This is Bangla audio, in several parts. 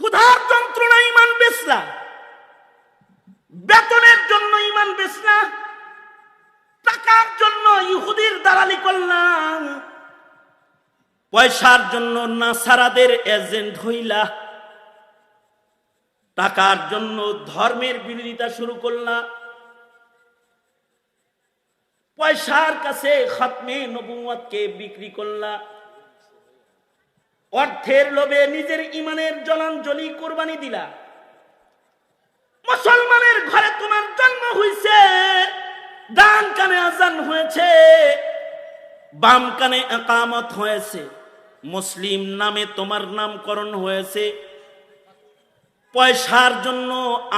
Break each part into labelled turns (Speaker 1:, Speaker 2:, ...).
Speaker 1: ক্ষুধার যন্ত্রণা ইমান বেচলা বেতনের জন্য ইমান বেচলা টাকার জন্য ইহুদির দালালি করলাম। পয়সার জন্য নাসারাদের এজেন্ট হইলা। টাকার জন্য ধর্মের বিরোধিতা শুরু করলা। পয়সার কাছে খতমে নবুয়তকে বিক্রি করলা। অর্থের লোভে নিজের ইমানের জলাঞ্জলি কোরবানি দিলা। মুসলমানের ঘরে তোমার জন্ম হইছে, ডান কানে আজান হয়েছে, বাম কানে একামত হয়েছে। মুসলিম নামে তোমার নামকরণ হয়েছে। পয়সার জন্য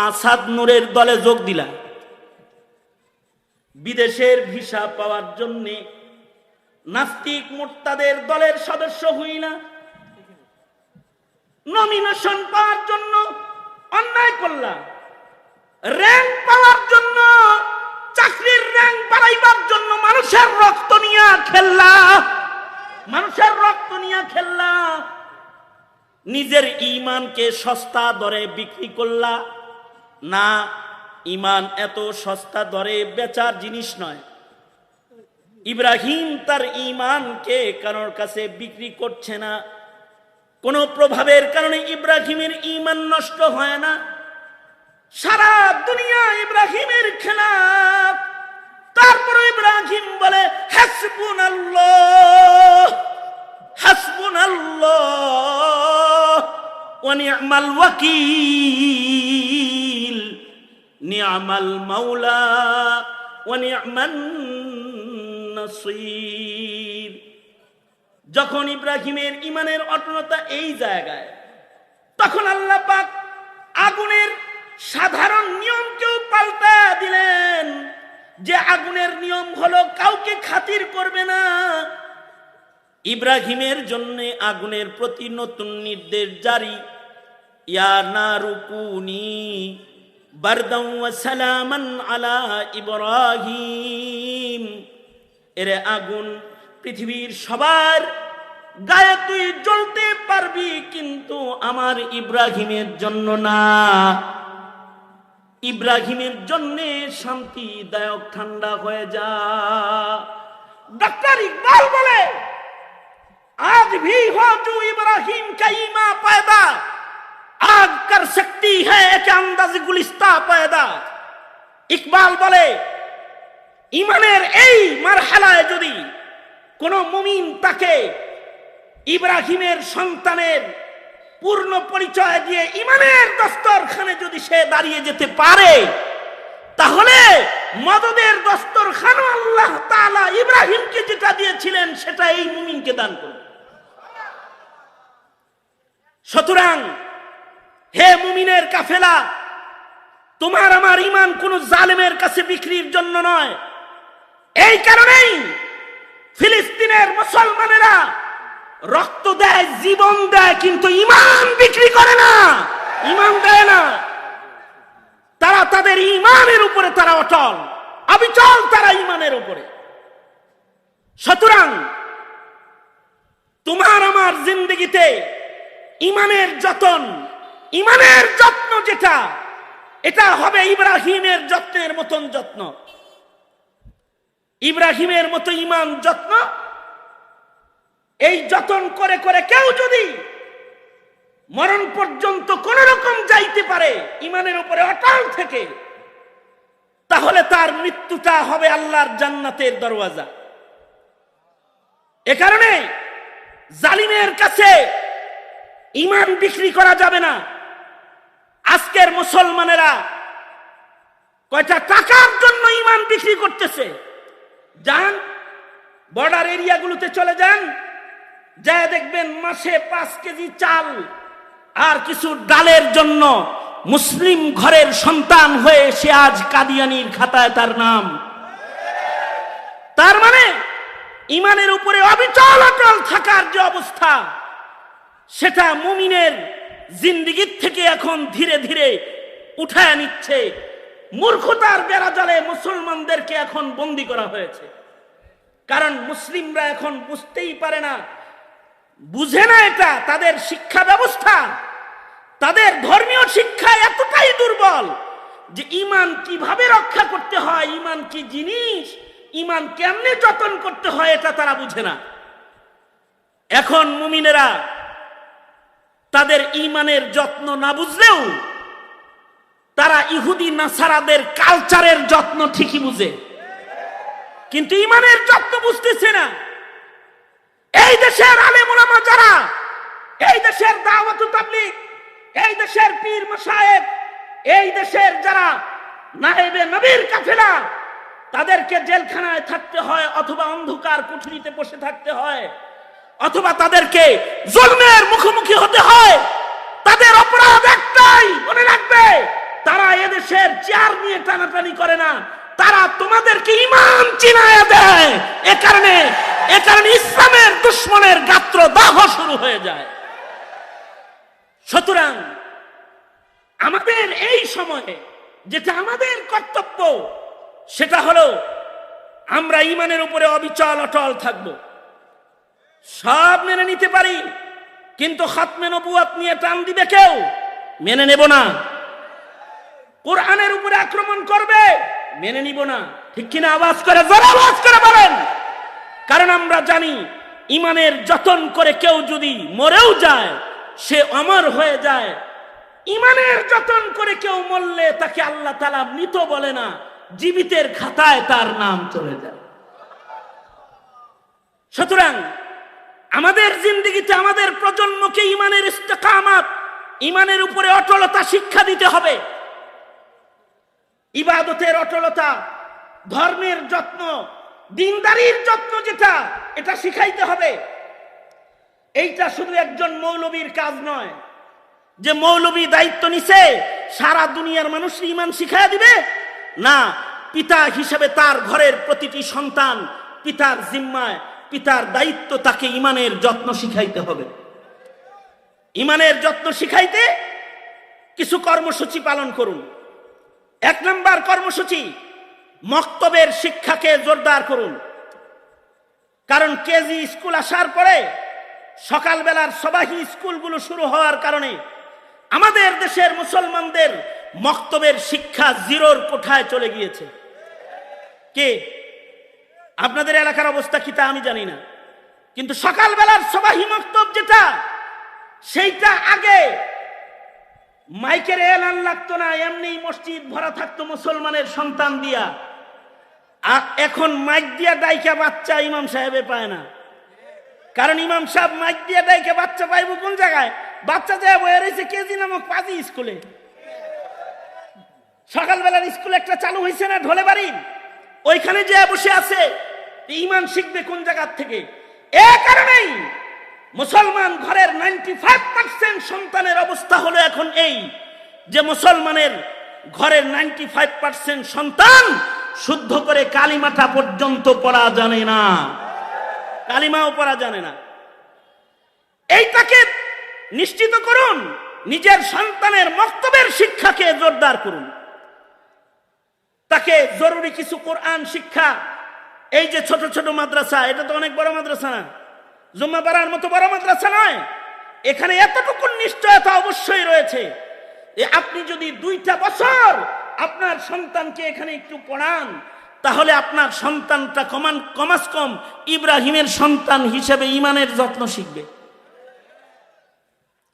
Speaker 1: আসাদ নূরের দলে যোগ দিলা। বিদেশের ভিসা পাওয়ার জন্য নাস্তিক মোর্তাদের দলের সদস্য হইলা। নমিনেশন পাওয়ার জন্য, অন্যায় করলা র্যাঙ্ক পাওয়ার জন্য, চাকরির র্যাঙ্ক বাড়াইবার জন্য মানুষের রক্ত নিয়ে খেললা মানুষের রক্ত নিয়ে খেললা নিজের ইমানকে সস্তা দরে বিক্রি করলা। না ইমান এত সস্তা দরে বেচার জিনিস নয়। ইব্রাহিম তার ইমানকে কারোর কাছে বিক্রি করছে না। কোন প্রভাবের কারণে ইব্রাহিমের ইমান নষ্ট হয় না। সারা দুনিয়া ইব্রাহিমের খেলাফ। তারপর ইব্রাহিম বলে হাসবুন হাসবুন আল্লাহ ওয়ানিয়ামাল ওয়াকিল, নিয়ামাল মাওলা ওয়ানিয়ামান নাসির। যখন ইব্রাহিমের ইমানের অটলতা এই জায়গায়, তখন আল্লাহ পাক আগুনের সাধারণ নিয়মকেও পাল্টা দিলেন যে আগুনের নিয়ম হলো কাউকে খাতির করবে না। ইব্রাহিমের জন্য আগুনের প্রতি নতুন নির্দেশ জারি। ইয়া না রুকুনি সালামান আলা ইব্রাহিম। এরে আগুন পৃথিবীর সবার গায়ে তুই জ্বলতে পারবি, কিন্তু আমার ইব্রাহিমের জন্য না। ইব্রাহিমের জন্য শান্তিদায়ক ঠান্ডা হয়ে যা। ডক্টর ইকবাল বলে, আজ ভি হু ইব্রাহিম কাইমা পায়দা। আগ কর শক্তি হ্যাঁ গুলিস্তা পায়দা। ইকবাল বলে, ইমানের এই মারহালায় যদি কোন মুমিন তাকে ইব্রাহিমের সন্তানের পূর্ণ পরিচয় দিয়ে ইমানের দস্তরখানে যদি সে দাঁড়িয়ে যেতে পারে, তাহলে মদদের দস্তরখান আল্লাহ তাআলা ইব্রাহিমকে যেটা দিয়েছিলেন, সেটা এই মুমিনকে দান করবে সুতরাং, হে মুমিনের কাফেলা, তোমার আমার ইমান কোন জালেমের কাছে বিক্রির জন্য নয়। এই কারণেই ফিলিস্তিনের মুসলমানেরা রক্ত দেয়, জীবন দেয়, কিন্তু ইমান বিক্রি করে না। ইমান দেয় না। তারা তাদের ইমানের উপরে তারা অটল। অবিচল তারা ইমানের উপরে। সুতরাং তোমার আমার জিন্দগিতে ইমানের যতন, ইমানের যত্ন যেটা, এটা হবে ইব্রাহিমের যত্নের মতন যত্ন। ইব্রাহিমের মতো ইমান যত্ন। এই যতন করে করে কেউ যদি মরণ পর্যন্ত কোন রকম যাইতে পারে ইমানের উপরে অটল থেকে, তাহলে তার মৃত্যুটা হবে আল্লাহর জান্নাতের দরওয়াজা। এ কারণে জালিমের কাছে ইমান বিক্রি করা যাবে না। আজকের মুসলমানেরা কয়টা টাকার জন্য ইমান বিক্রি করতেছে? যান বর্ডার এরিয়াগুলোতে চলে যান যা দেখবেন মাসে পাঁচ কেজি চাল আর কিছু ডালের জন্য মুসলিম ঘরের সন্তান হয়ে সে আজ কাদিয়ানির খাতায় তার নাম। তার মানে ইমানের উপরে অবিচল অটল থাকার যে অবস্থা, সেটা মুমিনের জিন্দিগির থেকে এখন ধীরে ধীরে উঠায় নিচ্ছে মূর্খতার বেড়া জালে মুসলমানদেরকে এখন বন্দি করা হয়েছে। কারণ মুসলিমরা এখন বুঝতেই পারে না, বুঝে না এটা তাদের শিক্ষা ব্যবস্থা। তাদের ধর্মীয় শিক্ষা এতটাই দুর্বল যে ইমান কীভাবে রক্ষা করতে হয়, ইমান কি জিনিস, ইমান কেমনে যতন করতে হয় এটা তারা বুঝে না। এখন মুমিনেরা তাদের ইমানের যত্ন না বুঝলেও তারা ইহুদি নাসারাদের কালচারের যত্ন ঠিকই বুঝে। কিন্তু ইমানের যত্ন বুঝতেছে না। এই দেশের আলেম ওলামা যারা, এই দেশের দাওয়াত এই দেশের পীর মশায়েব এই দেশের যারা নাহেবে নবীর কাফেলা, তাদেরকে জেলখানায় থাকতে হয় অথবা অন্ধকার কুঠুরিতে বসে থাকতে হয়, অথবা তাদেরকে জন্মের মুখোমুখি হতে হয়, তাদের অপরাধ একটাই মনে রাখবে তারা এদেশের চেয়ার নিয়ে টানাটানি করে না। তারা তোমাদেরকে ইমান চিনায় দেয়। এ কারণে এ কারণে ইসলামের দুশ্মনের গাত্র দাহ শুরু হয়ে যায়। সুতরাং আমাদের এই সময়ে যেটা আমাদের কর্তব্য, সেটা হলো আমরা ইমানের উপরে অবিচল, অটল থাকব। সব মেনে নিতে পারি, কিন্তু খাতমে নবুয়াত নিয়ে টান দিবে কেউ? মেনে নেব না। কোরআনের উপরে আক্রমণ করবে, মেনে নিব না। ঠিক কিনা আওয়াজ করে, জোরে আওয়াজ করে বলেন। কারণ আমরা জানি, ইমানের যতন করে কেউ যদি মরেও যায়, সে অমর হয়ে যায়। ইমানের যতন করে কেউ মরলে তাকে আল্লাহ তালা মৃত বলে না, জীবিতের খাতায় তার নাম চলে যায়। সুতরাং, আমাদের জিন্দিগিতে আমাদের প্রজন্মকে ইমানের ইস্তেকামাত, ইমানের উপরে অটলতা শিক্ষা দিতে হবে। ইবাদতের অটলতা, ধর্মের যত্ন, দিনদারির যত্ন যেটা, এটা শিখাইতে হবে। এইটা শুধু একজন মৌলবীর কাজ নয়। যে মৌলবী দায়িত্ব নিছে, সারা দুনিয়ার মানুষ ইমান শিখাইয়া দিবে? না, পিতা হিসেবে তার ঘরের প্রতিটি সন্তান পিতার জিম্মায়, পিতার দায়িত্ব তাকে ইমানের যত্ন শিখাইতে হবে। ইমানের যত্ন শিখাইতে কিছু কর্মসূচি পালন করুন। এক নম্বর কর্মসূচি, মক্তবের শিক্ষাকে জোরদার করুন। কারণ কেজি স্কুল আসার পরে সকালবেলার সবাহি স্কুলগুলো শুরু হওয়ার কারণে আমাদের দেশের মুসলমানদের মক্তবের শিক্ষা জিরোর কোঠায় চলে গিয়েছে। কে? আপনাদের এলাকার অবস্থা কি তা আমি জানি না। কিন্তু সকালবেলার সবাহি মক্তব যেটা, সেইটা আগে মাইকের এলান লাগতো না, এমনি মসজিদ ভরা থাকতো মুসলমানের সন্তান দিয়া। আর এখন মাইক দিয়া ডাইকা বাচ্চা ইমাম সাহেবে পায় না। কারণ ইমাম সাহেব মাইক দিয়া ডাইকা বাচ্চা পাইব কোন জায়গায়? বাচ্চা যায় বয়ে রয়েছে কেজি নামক পাজি স্কুলে। সকালবেলার স্কুল একটা চালু হয়েছে না ঢোলে বাড়ি ওইখানে যে বসে আছে ইমান শিখবে কোন জায়গার থেকে? এ কারণেই মুসলমান ঘরের নাইনটি ফাইভ পার্সেন্ট সন্তানের অবস্থা হলো এখন এই, যে মুসলমানের ঘরের নাইনটি ফাইভ পার্সেন্ট সন্তান শুদ্ধ করে কালিমাটা পর্যন্ত পড়া জানে না। কালিমাও পড়া জানে না। এইটাকে নিশ্চিত করুন, নিজের সন্তানের মক্তবের শিক্ষাকে জোরদার করুন। তাকে জরুরি কিছু কোরআন শিক্ষা, এই যে ছোট ছোট মাদ্রাসা, এটা তো অনেক বড় মাদ্রাসা না? জুম্মা পাড়ার মতো বড় মাদ্রাসা নয়। এখানে এতটুকু নিশ্চয়তা অবশ্যই রয়েছে যে আপনি যদি দুইটা বছর আপনার সন্তানকে এখানে একটু পড়ান, তাহলে আপনার সন্তানটা কমান কমাস কম ইব্রাহিমের সন্তান হিসেবে ইমানের যত্ন শিখবে।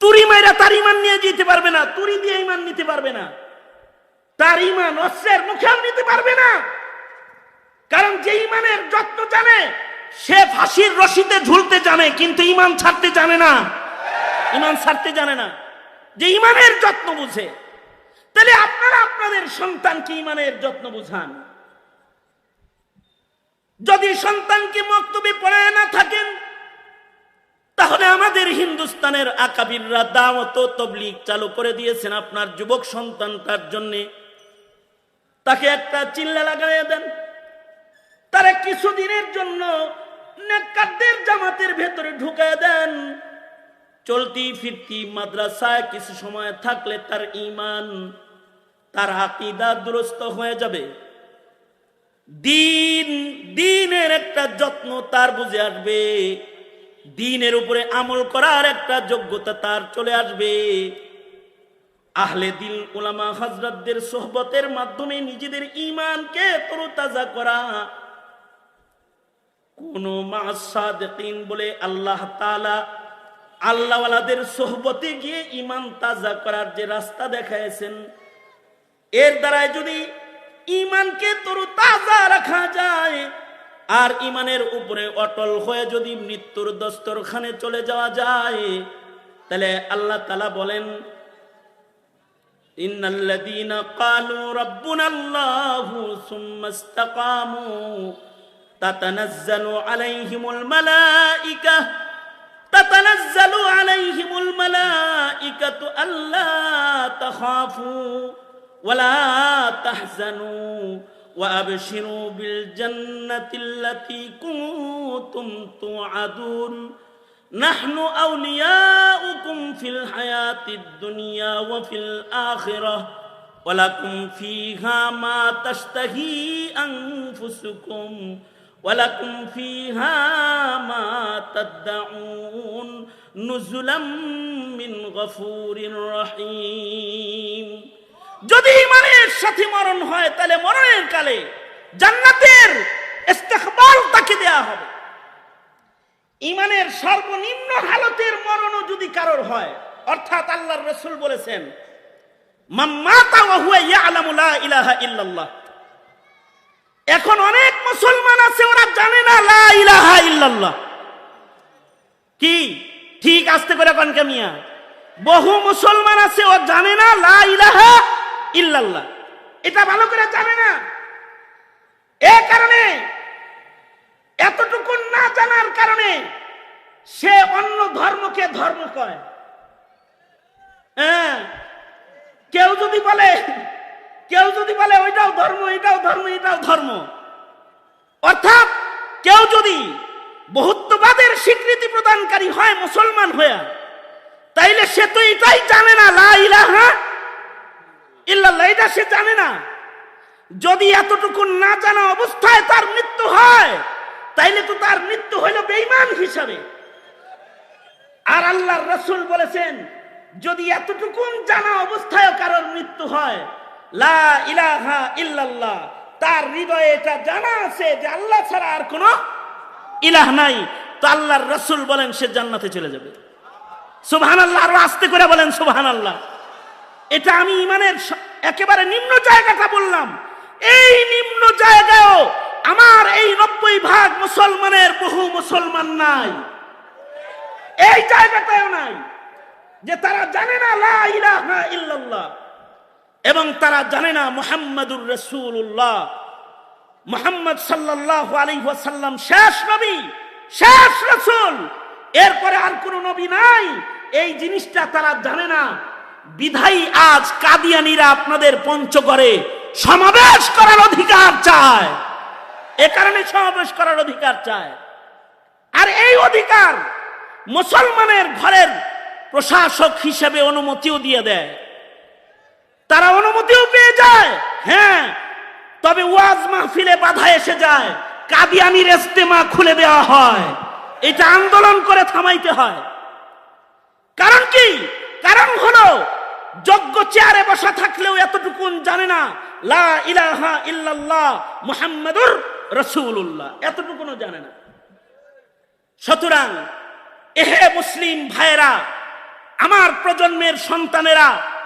Speaker 1: তুরি মাইরা তার ইমান নিয়ে যেতে পারবে না, তুরি দিয়ে ইমান নিতে পারবে না। তার ইমান অস্ত্রের মুখেও নিতে পারবে না। কারণ যে ইমানের যত্ন জানে সে ফাঁসির রশিতে ঝুলতে জানে, কিন্তু ইমান ছাড়তে জানে না। ইমান ছাড়তে জানে না। যে ইমানের যত্ন বুঝে। তাহলে আপনারা আপনাদের সন্তানকে ইমানের যত্ন বুঝান। যদি সন্তানকে মক্তবে পড়ায় না থাকেন, তাহলে আমাদের হিন্দুস্তানের আকাবিররা দাওয়াত তবলিগ চালু করে দিয়েছেন আপনার যুবক সন্তানটার জন্যে। তাকে একটা চিল্লা লাগাইয়া দেন। তারা কিছুদিনের জন্য নেকারদের জামাতের ভেতরে ঢুকায় দেন। চলতি ফিরতি মাদ্রাসায় কিছু সময় থাকলে তার ইমান তার আকিদা দুরস্ত হয়ে যাবে। দিন, দিনের একটা যত্ন তার বুঝে আসবে। দিনের উপরে আমল করার একটা যোগ্যতা তার চলে আসবে। আহলে দিল ওলামা হজরতদের সোহবতের মাধ্যমে নিজেদের ইমানকে তরুতাজা করা কোন মাসাদিন বলে আল্লাহ তালা আল্লাহওয়ালাদের সোহবতে গিয়ে ইমান তাজা করার যে রাস্তা দেখাইছেন, এর দ্বারায় যদি ইমানকে তরু তাজা রাখা যায় আর ইমানের উপরে অটল হয়ে যদি মৃত্যুর দস্তরখানে চলে যাওয়া যায়, তাহলে আল্লাহ তালা বলেন ইন্নাল্লাদিনা কালু রব্বুনাল্লাহু সুম্মাস্তাকামু تتنزل عليهم الملائكة تتنزل عليهم الملائكة ألا تخافوا ولا تحزنوا وأبشروا بالجنة التي كنتم توعدون. نحن أولياؤكم في الحياة الدنيا وفي الآخرة ولكم فيها ما تشتهي أنفسكم. যদি ইমানের সাথে মরণ হয়, তাহলে মরণের কালে জান্নাতের ইস্তেকবাল তাকে দেয়া হবে। ইমানের সর্বনিম্ন হালতের মরণও যদি কারোর হয়, অর্থাৎ আল্লাহর রসুল বলেছেন মাম্মাতা ওয়া হুয়া ইয়ালামু লা ইলাহা ইল্লাল্লাহ। এখন অনেক মুসলমান আছে, ওরা জানে না, লা ইলাহা ইল্লাল্লাহ। কি? ঠিক আসতে করে কনকে মিয়া। বহু মুসলমান আছে, ও জানে না, লা ইলাহা ইল্লাল্লাহ। এটা ভালো করে জানে না। এ কারণে, এতটুকু না জানার কারণে সে অন্য ধর্মকে ধর্ম কয়। হ্যাঁ কেউ যদি বলে কেউ যদি বলে, ওইটাও ধর্ম, এটাও ধর্ম এটাও ধর্ম। অর্থাৎ কেউ যদি বহুত্ববাদের স্বীকৃতি প্রদানকারী হয় মুসলমান হয়ে, তাইলে সে তো এটাই জানে না, লা ইলাহা ইল্লাল্লাহ, এটা সে জানে না। যদি এতটুকু না জানা অবস্থায় তার মৃত্যু হয়, তাইলে তো তার মৃত্যু হইল বেঈমান হিসাবে। আর আল্লাহর রসুল বলেছেন, যদি এতটুকু জানা অবস্থায় কারোর মৃত্যু হয় লা ইলাহা ইল্লাল্লাহ। তার হৃদয়ে এটা জানা আছে যে আল্লাহ ছাড়া আর কোনো ইলাহ নাই। তো আল্লাহর রসুল বলেন, সে জান্নাতে চলে যাবে। সুবহান আল্লাহ আরও আস্তে করে বলেন সুবহান আল্লাহ এটা আমি ইমানের একেবারে নিম্ন জায়গাটা বললাম। এই নিম্ন জায়গায়ও আমার এই নব্বই ভাগ মুসলমানের বহু মুসলমান নাই। এই জায়গাটাও নাই যে তারা জানে না, লা ইলাহা ইল্লাল্লাহ। এবং তারা জানে না মোহাম্মদুর রাসূলুল্লাহ। মুহাম্মদ সাল্লাল্লাহু আলাইহি ওয়াসাল্লাম শেষ নবী, শেষ রসুল। এরপরে আর কোন নবী নাই। এই জিনিসটা তারা জানে না। বিধাই আজ কাদিয়ানিরা আপনাদের পঞ্চগড়ে সমাবেশ করার অধিকার চায়। এ কারণে সমাবেশ করার অধিকার চায়। আর এই অধিকার মুসলমানের ঘরের প্রশাসক হিসেবে অনুমতিও দিয়ে দেয়। তারা অনুমতিও পেয়ে যায়। হ্যাঁ তবে ওয়াজ মাহফিলে বাধা এসে যায়। কাদিয়ানির ইস্তেমা খুলে দেওয়া হয়। এটা আন্দোলন করে থামাইতে হয়। কারণ কি? কারণ হলো, যোগ্য চেয়ারে বসা থাকলেও এতটুকুন জানে না, লা ইলাহা ইল্লাল্লাহ মুহাম্মাদুর রাসূলুল্লাহ, এতটুকুনও জানে না। সুতরাং, এহে মুসলিম ভাইয়েরা, আমার প্রজন্মের সন্তানেরা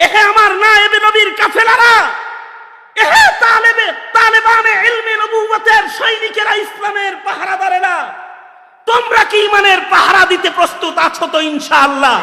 Speaker 1: এহে আমার নায়েবে নবীর কাফেলারা, এহে তালেবে, তালেবানে ইলমে নবুয়তের সৈনিকেরা ইসলামের পাহারাদারেরা, তোমরা কি ইমানের পাহারা দিতে প্রস্তুত আছো তো ইনশাআল্লাহ?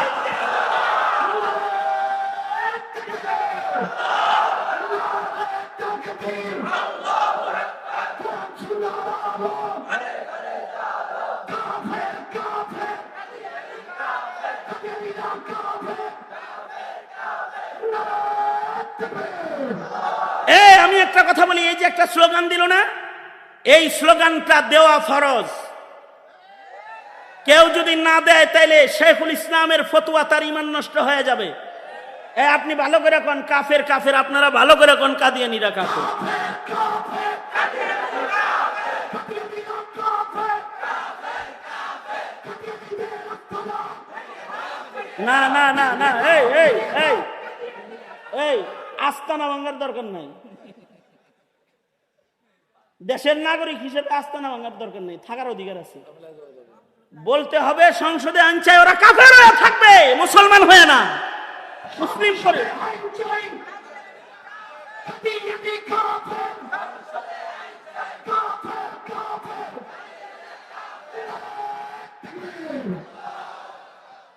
Speaker 1: একটা কথা বলি, এই যে একটা স্লোগান দিল না? এই স্লোগানটা দেওয়া ফরজ। কেউ যদি না দেয়, তাইলে শেখুল ইসলামের ফতুয়া তার ইমান নষ্ট হয়ে যাবে। এ, আপনি ভালো করে কোন কাফের কাফের, আপনারা ভালো করে কোন কাদিয়ানিরা কাফের? না না না না, এই এই এই এই, আস্তানা ভাঙ্গার দরকার নাই। দেশের নাগরিক হিসেবে আস্তানা ভাঙ্গার দরকার নেই, থাকার অধিকার আছে। বলতে হবে, সংসদে আনচায়, ওরা কাফের হয়ে থাকবে, মুসলমান হয়ে না। মুসলিম করে।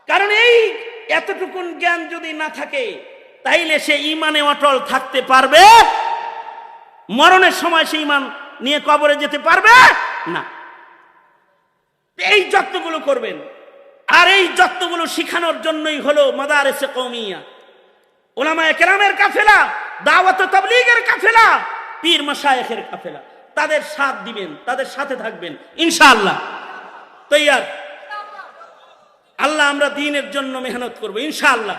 Speaker 1: কারণ এই এতটুকুন জ্ঞান যদি না থাকে, তাইলে সে ইমানে অটল থাকতে পারবে। মরণের সময় সে ইমান নিয়ে কবরে যেতে পারবে? না। এই যত্নগুলো করবেন। আর এই যত্নগুলো শিখানোর জন্যই হলো মাদারেসে কৌমিয়া ওলামায়ে কেরামের কাফেলা, দাওয়াত তাবলীগের কাফেলা, পীর মাশায়েখের কাফেলা। তাদের সাথ দিবেন, তাদের সাথে থাকবেন, ইনশাআল্লাহ। তৈয়ার। আল্লাহ আমরা দিনের জন্য মেহনত করব, ইনশাআল্লাহ।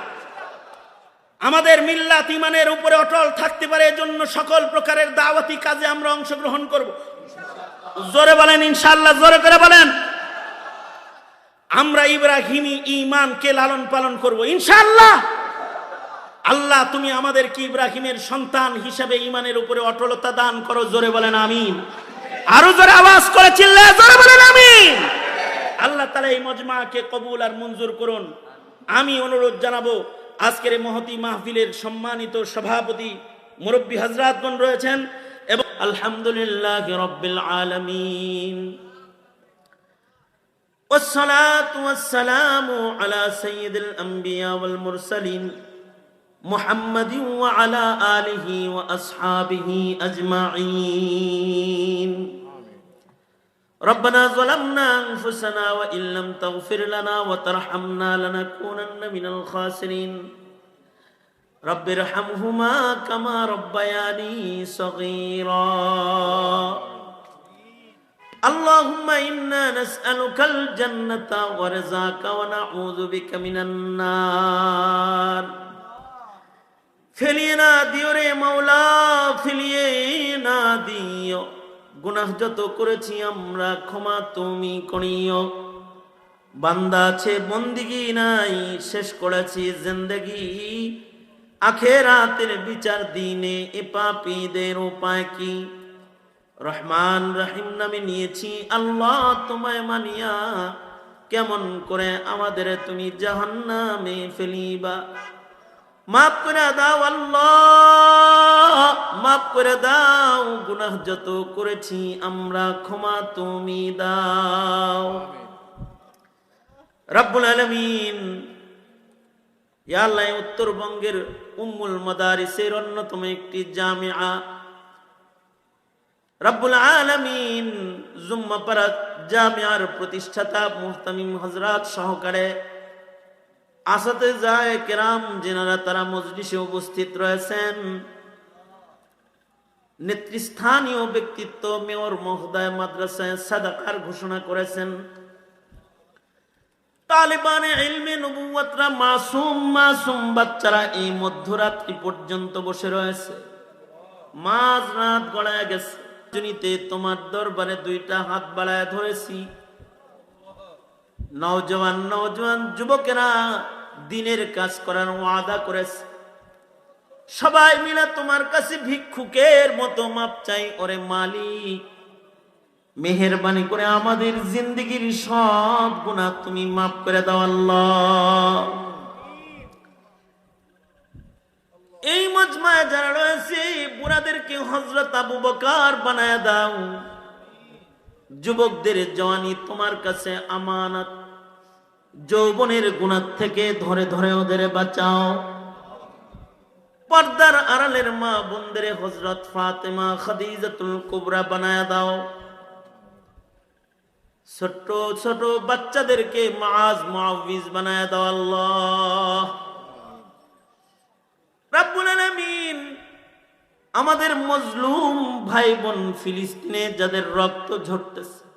Speaker 1: আমাদের মিল্লাত ইমানের উপরে অটল থাকতে পারে এজন্য সকল প্রকারের দাওয়াতি কাজে আমরা অংশগ্রহণ করব। জোরে বলেন, ইনশাআল্লাহ, জোরে করে বলেন। আমরা ইব্রাহিমী ইমানকে লালন পালন করব, ইনশাআল্লাহ। আল্লাহ, তুমি আমাদেরকে ইব্রাহিমের সন্তান হিসেবে ইমানের উপরে অটলতা দান করো, জোরে বলেন, আমিন। আরও জোরে আওয়াজ করে চিল্লে জোরে বলেন, আমিন। আল্লাহ তালা এই মজমাকে কবুল আর মঞ্জুর করুন। আমি অনুরোধ জানাব আজকের এই মহতি মাহফিলের সম্মানিত সভাপতি মুরব্বী হাজরাতগণ রয়েছেন এবং আলহামদুলিল্লাহ রব্বিল আলমিন والصلاة والسلام على سيد الأنبياء والمرسلين محمد وعلى آله وأصحابه أجمعين ربنا ظلمنا أنفسنا وإن لم تغفر لنا وترحمنا لنكونن من الخاسرين رب ارحمهما كما ربياني صغيرا اللهم إنا نسألك الجنة ورزاك ونعوذ بك من النار ফেলিয়ে না দিও গুনাহ যত করেছি আমরা, ক্ষমা তুমি করিও। বান্দা আছে, বন্দিগি নাই, শেষ করেছি জিন্দগি। আখেরাতের বিচার দিনে এ পাপীদের উপায় কি? রহমান রহিম নামে নিয়েছি, আল্লাহ তোমায় মানিয়া। কেমন করে আমাদের তুমি জাহান্নামে ফেলিবা? মাফ করে দাও আল্লাহ, মাফ করে দাও যত করেছি আমরা ক্ষমা তুমি দাও। রব্বুল আলমিন ইয়াল্লাহ উত্তরবঙ্গের উম্মুল মাদারিসের অন্যতম একটি জামিয়া। রব্বুল আলমিন, জুম্মাপাড়া জামিয়ার প্রতিষ্ঠাতা মুহতামিম হজরাত সহকারে আসাতে যায় কেরাম যেনারা তারা মজলিসে উপস্থিত রয়েছেন। নেতৃস্থানীয় ব্যক্তিত্ব মেয়র মহোদয় মাদ্রাসায় সাদাকার ঘোষণা করেছেন। তালেবানে মাসুম বাচ্চারা এই মধ্যরাত্রি পর্যন্ত বসে রয়েছে। গড়ায় গেছে। তোমার দরবারে দুইটা হাত বাড়ায় ধরেছি। যুবকেরা দিনের কাজ করার ওয়াদা করেছে। সবাই মিলে তোমার কাছে ভিক্ষুকের মতো মাপ চাই। ওরে মালিক, মেহরবানি করে আমাদের জিন্দগির সব গুণা তুমি মাফ করে দাও আল্লাহ। এই মজমায় যারা রয়েছে, বুড়াদেরকে হজরত আবু বকার বানায় দাও। যুবকদের জওয়ানি তোমার কাছে আমানত যৌবনের গুণার থেকে ধরে ধরে ওদের বাঁচাও। পর্দার আড়ালের মা বোনদের হজরত ফাতেমা খাদিজাতুল কুবরা বানায় দাও। ছোট ছোট বাচ্চাদেরকে মাজ মুআবিজ বানায় দাও আল্লাহ। রাব্বুল আলামিন আমাদের মজলুম ভাই বোন ফিলিস্তিনে যাদের রক্ত ঝরতেছে